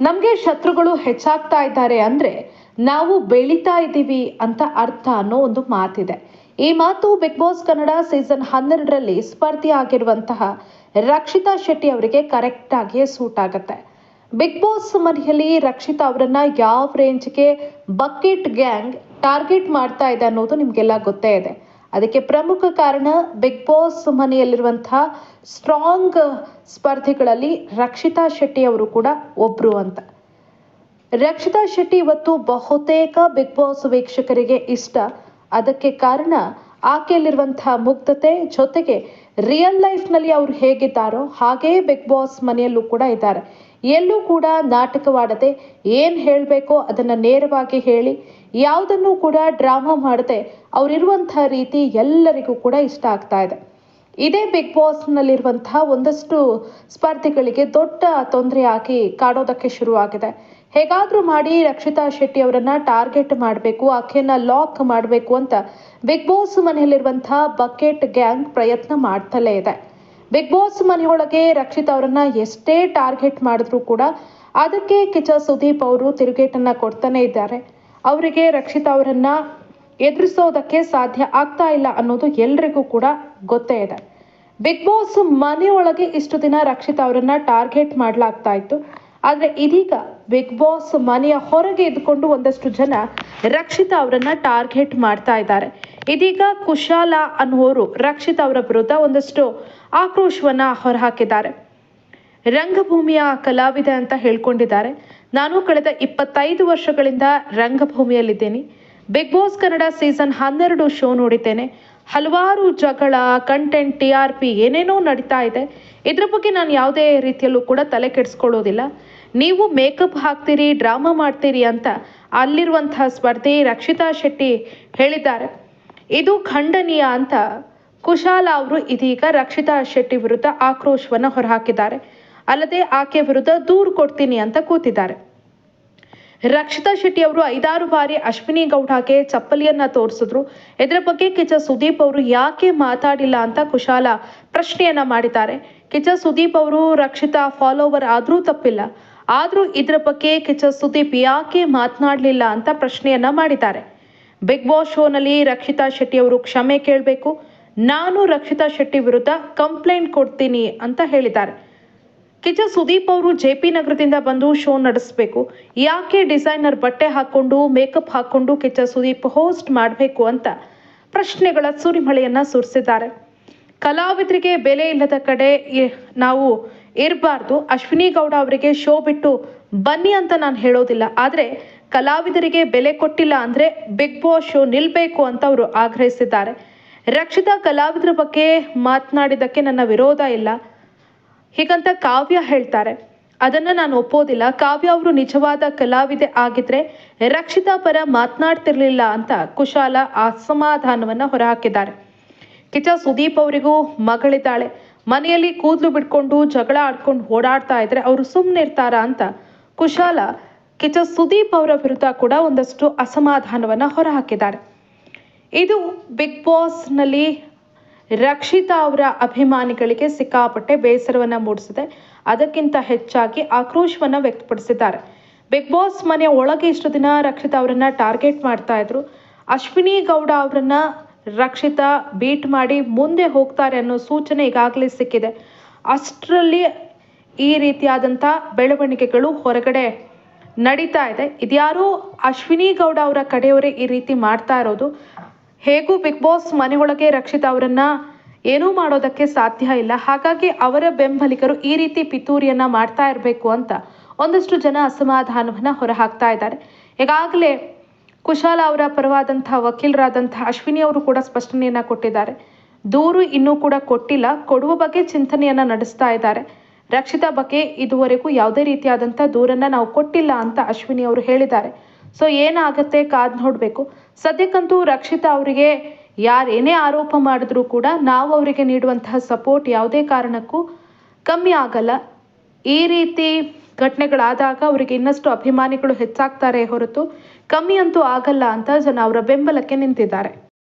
ನಮಗೆ ಶತ್ರುಗಳು ಹೆಚ್ಚಾಗ್ತಾ ಇದ್ದಾರೆ ಅಂದ್ರೆ ನಾವು ಬೆಳೀತಾ ಇದ್ದೀವಿ ಅಂತ ಅರ್ಥ ಅನ್ನೋ ಒಂದು ಮಾತಿದೆ. ಈ ಮಾತು ಬಿಗ್ ಬಾಸ್ ಕನ್ನಡ ಸೀಸನ್ ಹನ್ನೆರಡರಲ್ಲಿ ಸ್ಪರ್ಧಿ ಆಗಿರುವಂತಹ ರಕ್ಷಿತಾ ಶೆಟ್ಟಿ ಅವರಿಗೆ ಕರೆಕ್ಟ್ ಆಗಿ ಸೂಟ್ ಆಗುತ್ತೆ. ಬಿಗ್ ಬಾಸ್ ಮನೆಯಲ್ಲಿ ರಕ್ಷಿತಾ ಅವರನ್ನ ಯಾವ ರೇಂಜ್ಗೆ ಬಕೆಟ್ ಗ್ಯಾಂಗ್ ಟಾರ್ಗೆಟ್ ಮಾಡ್ತಾ ಇದೆ ಅನ್ನೋದು ನಿಮಗೆಲ್ಲ ಗೊತ್ತೇ ಇದೆ. ಅದಕ್ಕೆ ಪ್ರಮುಖ ಕಾರಣ ಬಿಗ್ ಬಾಸ್ ಮನೆಯಲ್ಲಿರುವಂತಹ ಸ್ಟ್ರಾಂಗ್ ಸ್ಪರ್ಧಿಗಳಲ್ಲಿ ರಕ್ಷಿತಾ ಶೆಟ್ಟಿ ಅವರು ಕೂಡ ಒಬ್ರು ಅಂತ. ರಕ್ಷಿತಾ ಶೆಟ್ಟಿ ಇವತ್ತು ಬಹುತೇಕ ಬಿಗ್ ಬಾಸ್ ವೀಕ್ಷಕರಿಗೆ ಇಷ್ಟ. ಅದಕ್ಕೆ ಕಾರಣ ಆಕೆಯಲ್ಲಿರುವಂತಹ ಮುಗ್ಧತೆ ಜೊತೆಗೆ ರಿಯಲ್ ಲೈಫ್ನಲ್ಲಿ ಅವ್ರು ಹೇಗಿದ್ದಾರೋ ಹಾಗೇ ಬಿಗ್ ಬಾಸ್ ಮನೆಯಲ್ಲೂ ಕೂಡ ಇದ್ದಾರೆ. ಎಲ್ಲೂ ಕೂಡ ನಾಟಕವಾಡದೆ ಏನು ಹೇಳಬೇಕೋ ಅದನ್ನು ನೇರವಾಗಿ ಹೇಳಿ, ಯಾವುದನ್ನು ಕೂಡ ಡ್ರಾಮಾ ಮಾಡದೆ ಅವರಿರುವಂಥ ರೀತಿ ಎಲ್ಲರಿಗೂ ಕೂಡ ಇಷ್ಟ ಆಗ್ತಾ ಇದೆ. ಇದೇ ಬಿಗ್ ಬಾಸ್ನಲ್ಲಿರುವಂತಹ ಒಂದಷ್ಟು ಸ್ಪರ್ಧಿಗಳಿಗೆ ದೊಡ್ಡ ತೊಂದರೆ ತೊಂದರೆಯಾಗಿ ಕಾಡೋದಕ್ಕೆ ಶುರುವಾಗಿದೆ. ಹೇಗಾದರೂ ಮಾಡಿ ರಕ್ಷಿತಾ ಶೆಟ್ಟಿ ಅವರನ್ನು ಟಾರ್ಗೆಟ್ ಮಾಡಬೇಕು, ಆಕೆಯನ್ನು ಲಾಕ್ ಮಾಡಬೇಕು ಅಂತ ಬಿಗ್ ಬಾಸ್ ಮನೆಯಲ್ಲಿರುವಂತಹ ಬಕೆಟ್ ಗ್ಯಾಂಗ್ ಪ್ರಯತ್ನ ಮಾಡ್ತಲೇ ಇದೆ. ಬಿಗ್ ಬಾಸ್ ಮನೆಯೊಳಗೆ ರಕ್ಷಿತಾ ಅವರನ್ನು ಎಷ್ಟೇ ಟಾರ್ಗೆಟ್ ಮಾಡಿದ್ರೂ ಕೂಡ ಅದಕ್ಕೆ ಕಿಚ ಸುದೀಪ್ ಅವರು ತಿರುಗೇಟನ್ನ ಕೊಡ್ತಾನೆ ಇದ್ದಾರೆ. ಅವರಿಗೆ ರಕ್ಷಿತಾ ಅವರನ್ನು ಎದುರಿಸೋದಕ್ಕೆ ಸಾಧ್ಯ ಆಗ್ತಾ ಇಲ್ಲ ಅನ್ನೋದು ಎಲ್ರಿಗೂ ಕೂಡ ಗೊತ್ತೇ ಇದೆ. ಬಿಗ್ ಬಾಸ್ ಮನೆಯೊಳಗೆ ಇಷ್ಟು ದಿನ ರಕ್ಷಿತ್ ಅವರನ್ನ ಟಾರ್ಗೆಟ್ ಮಾಡಲಾಗ್ತಾ ಇತ್ತು. ಆದರೆ ಇದೀಗ ಬಿಗ್ ಬಾಸ್ ಮನೆಯ ಹೊರಗೆ ಇದ್ಕೊಂಡು ಒಂದಷ್ಟು ಜನ ರಕ್ಷಿತಾ ಅವರನ್ನ ಟಾರ್ಗೆಟ್ ಮಾಡ್ತಾ ಇದ್ದಾರೆ. ಇದೀಗ ಕುಶಾಲ ಅನ್ನುವರು ರಕ್ಷಿತ್ ಅವರ ವಿರುದ್ಧ ಒಂದಷ್ಟು ಆಕ್ರೋಶವನ್ನ ಹೊರಹಾಕಿದ್ದಾರೆ. ರಂಗಭೂಮಿಯ ಕಲಾವಿದೆ ಅಂತ ಹೇಳ್ಕೊಂಡಿದ್ದಾರೆ. ನಾನು ಕಳೆದ ಇಪ್ಪತ್ತೈದು ವರ್ಷಗಳಿಂದ ರಂಗಭೂಮಿಯಲ್ಲಿದ್ದೇನೆ. ಬಿಗ್ ಬಾಸ್ ಕನ್ನಡ ಸೀಸನ್ ಹನ್ನೆರಡು ಶೋ ನೋಡಿದ್ದೇನೆ. ಹಲವಾರು ಜಗಳ ಕಂಟೆಂಟ್ ಟಿ ಆರ್ ಪಿ ಏನೇನೋ ನಡೀತಾ ಇದೆ. ಇದ್ರ ಬಗ್ಗೆ ನಾನು ಯಾವುದೇ ರೀತಿಯಲ್ಲೂ ಕೂಡ ತಲೆ ಕೆಡಿಸ್ಕೊಳ್ಳೋದಿಲ್ಲ. ನೀವು ಮೇಕಪ್ ಹಾಕ್ತೀರಿ ಡ್ರಾಮಾ ಮಾಡ್ತೀರಿ ಅಂತ ಅಲ್ಲಿರುವಂತಹ ಸ್ಪರ್ಧಿ ರಕ್ಷಿತಾ ಶೆಟ್ಟಿ ಹೇಳಿದ್ದಾರೆ. ಇದು ಖಂಡನೀಯ ಅಂತ ಕುಶಾಲ ಅವರು ಇದೀಗ ರಕ್ಷಿತಾ ಶೆಟ್ಟಿ ವಿರುದ್ಧ ಆಕ್ರೋಶವನ್ನು ಹೊರಹಾಕಿದ್ದಾರೆ. ಅಲ್ಲದೆ ಆಕೆ ವಿರುದ್ಧ ದೂರು ಕೊಡ್ತೀನಿ ಅಂತ ಕೂತಿದ್ದಾರೆ. ರಕ್ಷಿತಾ ಶೆಟ್ಟಿ ಅವರು ಐದಾರು ಬಾರಿ ಅಶ್ವಿನಿ ಗೌಡಗೆ ಚಪ್ಪಲಿಯನ್ನ ತೋರಿಸಿದ್ರು. ಇದರ ಬಗ್ಗೆ ಕಿಚ ಸುದೀಪ್ ಅವರು ಯಾಕೆ ಮಾತಾಡಿಲ್ಲ ಅಂತ ಕುಶಾಲ ಪ್ರಶ್ನೆಯನ್ನ ಮಾಡಿದ್ದಾರೆ. ಕಿಚ ಸುದೀಪ್ ಅವರು ರಕ್ಷಿತಾ ಫಾಲೋವರ್ ಆದ್ರೂ ತಪ್ಪಿಲ್ಲ. ಆದ್ರೂ ಇದರ ಬಗ್ಗೆ ಕಿಚ ಸುದೀಪ್ ಯಾಕೆ ಮಾತನಾಡಲಿಲ್ಲ ಅಂತ ಪ್ರಶ್ನೆಯನ್ನ ಮಾಡಿದ್ದಾರೆ. ಬಿಗ್ ಬಾಸ್ ಶೋನಲ್ಲಿ ರಕ್ಷಿತಾ ಶೆಟ್ಟಿ ಅವರು ಕ್ಷಮೆ ಕೇಳಬೇಕು. ನಾನು ರಕ್ಷಿತಾ ಶೆಟ್ಟಿ ವಿರುದ್ಧ ಕಂಪ್ಲೇಂಟ್ ಕೊಡ್ತೀನಿ ಅಂತ ಹೇಳಿದ್ದಾರೆ. ಕಿಚ ಸುದೀಪ್ ಅವರು ಜೆ ಪಿ ನಗರದಿಂದ ಬಂದು ಶೋ ನಡೆಸಬೇಕು. ಯಾಕೆ ಡಿಸೈನರ್ ಬಟ್ಟೆ ಹಾಕೊಂಡು ಮೇಕಪ್ ಹಾಕೊಂಡು ಕಿಚ್ಚ ಸುದೀಪ್ ಹೋಸ್ಟ್ ಮಾಡಬೇಕು ಅಂತ ಪ್ರಶ್ನೆಗಳ ಸುರಿಮಳೆಯನ್ನ ಸುರಿಸಿದ್ದಾರೆ. ಕಲಾವಿದರಿಗೆ ಬೆಲೆ ಇಲ್ಲದ ಕಡೆ ನಾವು ಇರಬಾರ್ದು ಅಶ್ವಿನಿ ಗೌಡ ಅವರಿಗೆ ಶೋ ಬಿಟ್ಟು ಬನ್ನಿ ಅಂತ ನಾನು ಹೇಳೋದಿಲ್ಲ. ಆದರೆ ಕಲಾವಿದರಿಗೆ ಬೆಲೆ ಕೊಟ್ಟಿಲ್ಲ ಅಂದರೆ ಬಿಗ್ ಬಾಸ್ ಶೋ ನಿಲ್ಲಬೇಕು ಅಂತ ಅವರು ಆಗ್ರಹಿಸಿದ್ದಾರೆ. ರಕ್ಷಿತಾ ಕಲಾವಿದರ ಬಗ್ಗೆ ಮಾತನಾಡಿದ್ದಕ್ಕೆ ನನ್ನ ವಿರೋಧ ಇಲ್ಲ. ಹೀಗಂತ ಕಾವ್ಯ ಹೇಳ್ತಾರೆ. ಅದನ್ನ ನಾನು ಒಪ್ಪೋದಿಲ್ಲ. ಕಾವ್ಯ ಅವರು ನಿಜವಾದ ಕಲಾವಿದೆ ಆಗಿದ್ರೆ ರಕ್ಷಿತಾ ಪರ ಮಾತನಾಡ್ತಿರ್ಲಿಲ್ಲ ಅಂತ ಕುಶಾಲ ಅಸಮಾಧಾನವನ್ನ ಹೊರಹಾಕಿದ್ದಾರೆ. ಕಿಚ ಸುದೀಪ್ ಅವರಿಗೂ ಮಗಳಿದ್ದಾಳೆ. ಮನೆಯಲ್ಲಿ ಕೂದಲು ಬಿಟ್ಕೊಂಡು ಜಗಳ ಆಡ್ಕೊಂಡು ಓಡಾಡ್ತಾ ಇದ್ರೆ ಅವರು ಸುಮ್ಮನೆ ಇರ್ತಾರ ಅಂತ ಕುಶಾಲ ಕಿಚ ಸುದೀಪ್ ಅವರ ವಿರುದ್ಧ ಕೂಡ ಒಂದಷ್ಟು ಅಸಮಾಧಾನವನ್ನ ಹೊರಹಾಕಿದ್ದಾರೆ. ಇದು ಬಿಗ್ ಬಾಸ್ನಲ್ಲಿ ರಕ್ಷಿತಾ ಅವರ ಅಭಿಮಾನಿಗಳಿಗೆ ಸಿಕ್ಕಾಪಟ್ಟೆ ಬೇಸರವನ್ನ ಮೂಡಿಸಿದೆ. ಅದಕ್ಕಿಂತ ಹೆಚ್ಚಾಗಿ ಆಕ್ರೋಶವನ್ನ ವ್ಯಕ್ತಪಡಿಸಿದ್ದಾರೆ. ಬಿಗ್ ಬಾಸ್ ಮನೆಯ ಒಳಗೆ ಇಷ್ಟು ದಿನ ರಕ್ಷಿತಾ ಅವರನ್ನು ಟಾರ್ಗೆಟ್ ಮಾಡ್ತಾ ಇದ್ರು. ಅಶ್ವಿನಿ ಗೌಡ ಅವರನ್ನು ರಕ್ಷಿತಾ ಬೀಟ್ ಮಾಡಿ ಮುಂದೆ ಹೋಗ್ತಾರೆ ಅನ್ನೋ ಸೂಚನೆ ಈಗಾಗಲೇ ಸಿಕ್ಕಿದೆ. ಅಷ್ಟರಲ್ಲಿ ಈ ರೀತಿಯಾದಂಥ ಬೆಳವಣಿಗೆಗಳು ಹೊರಗಡೆ ನಡೀತಾ ಇದೆ. ಇದ್ಯಾರೋ ಅಶ್ವಿನಿ ಗೌಡ ಅವರ ಕಡೆಯವರೇ ಈ ರೀತಿ ಮಾಡ್ತಾ ಇರೋದು. ಹೇಗೂ ಬಿಗ್ ಬಾಸ್ ಮನೆಯೊಳಗೆ ರಕ್ಷಿತ್ ಅವರನ್ನು ಏನೂ ಮಾಡೋದಕ್ಕೆ ಸಾಧ್ಯ ಇಲ್ಲ. ಹಾಗಾಗಿ ಅವರ ಬೆಂಬಲಿಗರು ಈ ರೀತಿ ಪಿತೂರಿಯನ್ನ ಮಾಡ್ತಾ ಇರಬೇಕು ಅಂತ ಒಂದಷ್ಟು ಜನ ಅಸಮಾಧಾನವನ್ನ ಹೊರಹಾಕ್ತಾ ಇದ್ದಾರೆ. ಈಗಾಗಲೇ ಕುಶಾಲ ಅವರ ಪರವಾದಂಥ ವಕೀಲರಾದಂಥ ಅಶ್ವಿನಿ ಅವರು ಕೂಡ ಸ್ಪಷ್ಟನೆಯನ್ನು ಕೊಟ್ಟಿದ್ದಾರೆ. ದೂರು ಇನ್ನೂ ಕೂಡ ಕೊಟ್ಟಿಲ್ಲ. ಕೊಡುವ ಬಗ್ಗೆ ಚಿಂತನೆಯನ್ನ ನಡೆಸ್ತಾ ಇದ್ದಾರೆ. ರಕ್ಷಿತಾ ಬಗ್ಗೆ ಇದುವರೆಗೂ ಯಾವುದೇ ರೀತಿಯಾದಂಥ ದೂರನ್ನ ನಾವು ಕೊಟ್ಟಿಲ್ಲ ಅಂತ ಅಶ್ವಿನಿ ಅವರು ಹೇಳಿದ್ದಾರೆ. ಸೊ ಏನಾಗುತ್ತೆ ಕಾದ್ ನೋಡಬೇಕು. ಸದ್ಯಕ್ಕಂತೂ ರಕ್ಷಿತಾ ಅವರಿಗೆ ಯಾರೇನೇ ಆರೋಪ ಮಾಡಿದ್ರೂ ಕೂಡ ನಾವು ಅವರಿಗೆ ನೀಡುವಂತಹ ಸಪೋರ್ಟ್ ಯಾವುದೇ ಕಾರಣಕ್ಕೂ ಕಮ್ಮಿ ಆಗಲ್ಲ. ಈ ರೀತಿ ಘಟನೆಗಳಾದಾಗ ಅವರಿಗೆ ಇನ್ನಷ್ಟು ಅಭಿಮಾನಿಗಳು ಹೆಚ್ಚಾಗ್ತಾರೆ ಹೊರತು ಕಮ್ಮಿ ಅಂತೂ ಆಗಲ್ಲ ಅಂತ ಜನ ಅವರ ಬೆಂಬಲಕ್ಕೆ ನಿಂತಿದ್ದಾರೆ.